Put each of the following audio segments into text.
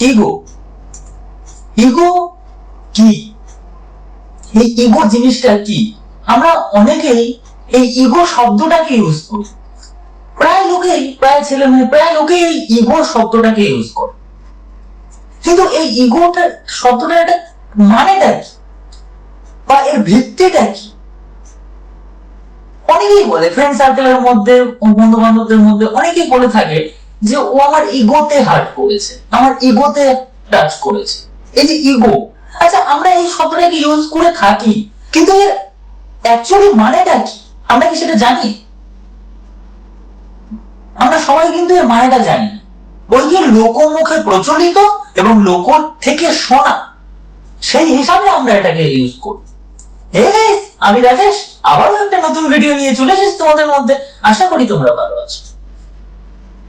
Ego ego কি? এই ego জিনিসটা কি? আমরা অনেকেই এই ইগো শব্দটাকে ইউজ করি। প্রায় লোকেই, প্রায় ছেলে মেয়ে, প্রায় লোকেই এই ইগো শব্দটাকে ইউজ করে। কিন্তু এই ইগোটা শব্দটা একটা মানেটা কি? বা এর ভিত্তিটা কি? অনেকেই বলে ফ্রেন্ড সার্কেলের মধ্যে বন্ধু বান্ধবদের মধ্যে অনেকেই বলে থাকে যে ও আমার ইগোতে হার্ট করেছে, আমার ইগোতে টাচ করেছে। এই যে ইগো আচ্ছা আমরা এই শব্দটাকে ইউজ করে থাকি, কিন্তু এর অ্যাকচুয়ালি মানেটা কি? আমরা কি সেটা জানি? আমরা সবাই কিন্তু এর মানেটা জানি ওই যে লোকমুখে প্রচলিত এবং লোক থেকে শোনা, সেই হিসাবে আমরা এটাকে ইউজ করি। আমি রাকেশ আবারও একটা নতুন ভিডিও নিয়ে চলে এসেছি তোমাদের মধ্যে। আশা করি তোমরা ভালো আছো।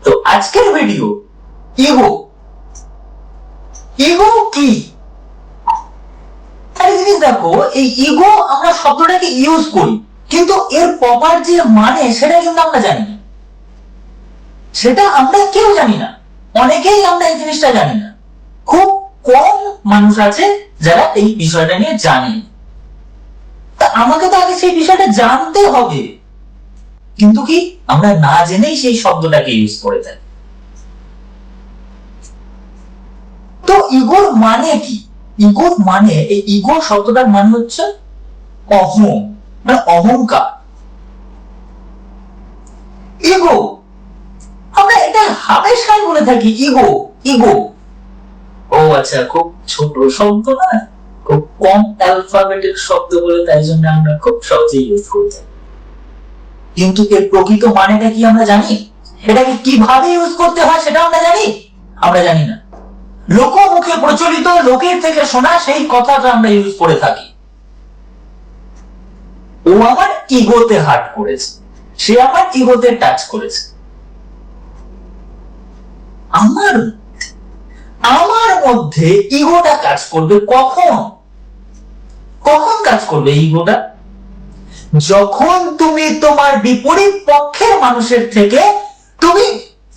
তো আজকের ভিডিও ইগো। ইগো কি? একটা জিনিস দেখো, এই ইগো আমরা শব্দটাকে ইউজ করি, কিন্তু এর প্রপার যে মানে সেটা কিন্তু আমরা জানি না। সেটা আমরা কেউ জানি না। অনেকেই আমরা এই জিনিসটা জানি না। খুব কম মানুষ আছে যারা এই বিষয়টা নিয়ে জানে। তা আমাকে তো আগে সেই বিষয়টা জানতে হবে। কিন্তু কি? আমরা না জেনেই সেই শব্দটাকে ইউজ করে থাকি। তো ইগোর মানে কি? ইগোর মানে এই ইগো শব্দটার মানে হচ্ছে অহম মানে অহংকার। ইগো, আমরা এটা হামেশাই বলে থাকি? Ego ego. ও আচ্ছা খুব ছোট শব্দ না? খুব কম অ্যালফাবেটের শব্দ বলে তাই জন্য আমরা খুব সহজেই ইউজ করে থাকি। কিন্তু এর প্রকৃত মানেটা কি আমরা জানি? এটাকে কীভাবে ইউজ করতে হয় সেটা আমরা জানি? আমরা জানি না। লোকমুখে প্রচলিত, লোকের থেকে শোনা সেই কথাটা আমরা ইউজ করে থাকি। ও আমার ইগোতে হার্ট করেছে। সে আমার ইগোতে টাচ করেছে। আমার আমার মধ্যে ইগোটা কাজ করবে কখন? কখন কাজ করবে ইগোটা? যখন তুমি তোমার বিপরীত পক্ষের মানুষের থেকে তুমি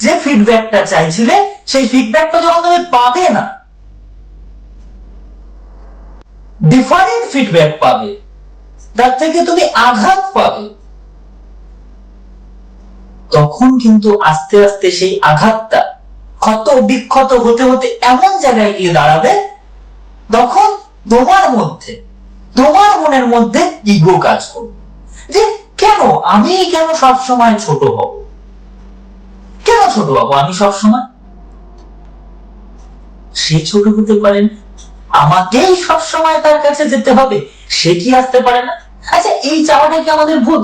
যে ফিডব্যাকটা চাইছিলে, সেই ফিডব্যাকটা যখন তুমি পাবে না ডিফারেন্ট ফিডব্যাক পাবে, তার থেকে তুমি আঘাত পাবে, তখন কিন্তু আস্তে আস্তে সেই আঘাতটা ক্ষত বিক্ষত হতে হতে এমন জায়গায় গিয়ে দাঁড়াবে, তখন তোমার মধ্যে, তোমার মনের মধ্যে ইগো কাজ করবে। যে কেন? আমি কেন সব সময় ছোট হব? কেন ছোট হব? আমি সব সময় সে ছোট হতে পারেন আমাকেই সব সময় তার কাছে যেতে হবে। সে কি আসতে পারে না? আচ্ছা এই চাওয়াটা কি আমাদের ভুল?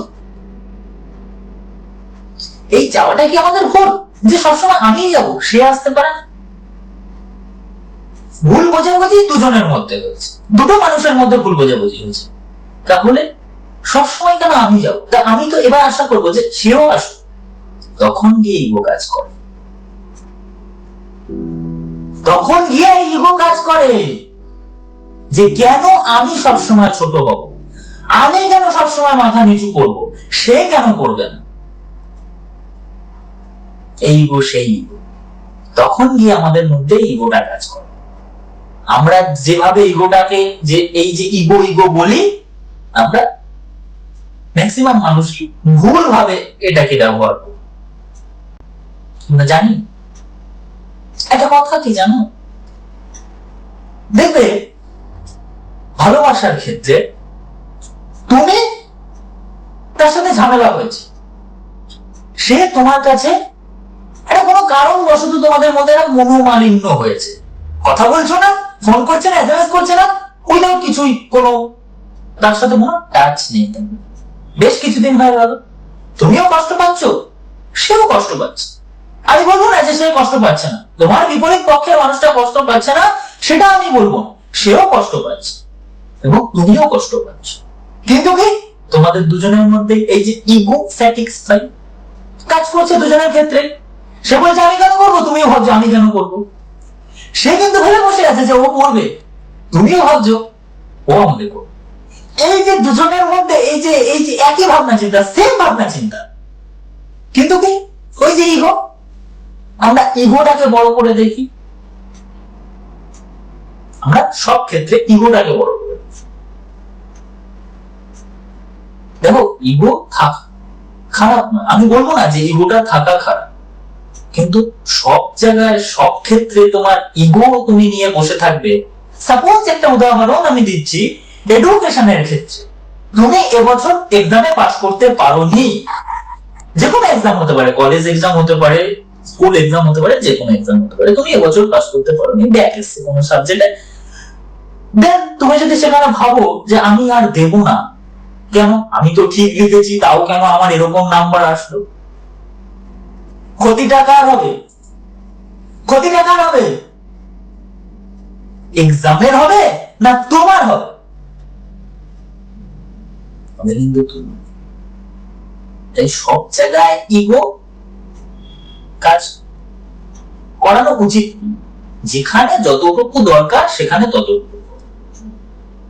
এই চাওয়াটা কি আমাদের ভুল? যে সবসময় আমি যাব, সে আসতে পারে না। ভুল বোঝাবুঝি দুজনের মধ্যে হয়েছে। দুটো মানুষের মধ্যে ভুল বোঝাবুঝি হয়েছে। তাহলে সবসময় কেন আমি যাব? তা আমি তো এবার আশা করব যে সেও আসুক। তখন গিয়ে ইগো কাজ করে। তখন গিয়ে ইগো কাজ করে যে কেন আমি সবসময় ছোট হব? আমি কেন সবসময় মাথা নিচু করব? সে কেন করবে না? এই ইগো সেই ইগো। তখন গিয়ে আমাদের মধ্যে ইগোটা কাজ করে। আমরা যেভাবে ইগোটাকে যে এই যে ইগো ইগো বলি, আমরা ম্যাক্সিমাম মানুষ ভুল ভাবে এটাকে ব্যবহার করি। আমরা জানি? একটা কথা কি জানো? দেখবে, ভালোবাসার ক্ষেত্রে তুমি তার সাথে ঝামেলা হয়েছে। সে তোমার কাছে এটা কোনো কারণ বশত তোমাদের মধ্যে একটা মনোমালিন্য হয়েছে। কথা বলছো না ফোন করছে না এসএমএস করছে না উইদাউ কিছুই কোনো তার সাথে কোনো টাচ নেই। বেশ কিছুদিন হয়ে গেল। তুমিও কষ্ট পাচ্ছ? সেও কষ্ট পাচ্ছে। আমি বলব না যে সে কষ্ট পাচ্ছে না। তোমার বিপরীত পক্ষের মানুষটা কষ্ট পাচ্ছে না, সেটা আমি বলব সেও কষ্ট পাচ্ছে এবং তুমিও কষ্ট পাচ্ছ। কিন্তু কি? তোমাদের দুজনের মধ্যে এই যে ইগো স্যাটিসফাই কাজ করছে দুজনের ক্ষেত্রে। সে বলছে, আমি কেন করব? তুমিও ভাবছ, আমি কেন করব? সে কিন্তু ভেবে বসে আছে যে ও করবে। তুমিও ভাবছ, ও আমাদের করবে। এই যে দুজনের মধ্যে এই যে এই যে একই ভাবনা চিন্তা সেম ভাবনা চিন্তা। কিন্তু কি? ওই যে ইগো। আমরা ইগোটাকে বড় করে দেখি। আমরা সব ক্ষেত্রে ইগোটাকে বড় করে দেখো। ইগো থাকা, খারাপ না। আমি বলব না যে ইগোটা থাকা খারাপ। কিন্তু সব জায়গায়, সব ক্ষেত্রে তোমার ইগো তুমি নিয়ে বসে থাকবে। সাপোজ একটা উদাহরণ আমি দিচ্ছি। এডুকেশনের ক্ষেত্রে, তুমি এবছর এক্সামে পাস করতে পারোনি। যে কোনো এক্সাম হতে পারে কলেজ এক্সাম হতে পারে স্কুল এক্সাম হতে পারে যে কোনো এক্সাম হতে পারে, তুমি এবছর পাস করতে পারোনি ব্যাক এসছে কোনো সাবজেক্টে দেন তুমি যদি সেখানে ভাবো যে আমি আর দেব না, কেন? আমি তো ঠিক লিখেছি, তাও কেন আমার এরকম নাম্বার আসলো? ক্ষতিটা কার হবে? ক্ষতিটা কার হবে? এক্সামের হবে না তোমার হবে? হবে কিন্তু তুমি তাই সব জায়গায় ইগো কাজ করানো উচিত। যেখানে যতটুকু দরকার, সেখানে ততটুকু।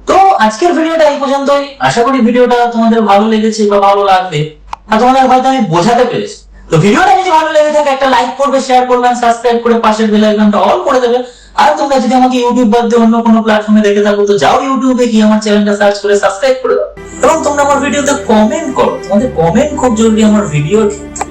তো আজকের ভিডিওটা এই পর্যন্তই। আশা করি ভিডিওটা তোমাদের ভালো লেগেছে বা ভালো লাগবে। আর তোমাদের হয়তো আমি বোঝাতে পেরেছি। তো ভিডিওটা যদি ভালো লেগে থাকে, একটা লাইক করবে শেয়ার করবে সাবস্ক্রাইব করে পাশের বেল আইকনটা অল করে দেবে। আর তোমরা যদি আমাকে ইউটিউব বাদ দিয়ে অন্য কোনো প্ল্যাটফর্মে দেখে থাকো, তো যাও ইউটিউবে গিয়ে আমার চ্যানেলটা সার্চ করে সাবস্ক্রাইব করে দাও। এবং তোমরা আমার ভিডিওতে কমেন্ট করো। তোমাদের কমেন্ট খুব জরুরি আমার ভিডিওর ক্ষেত্রে।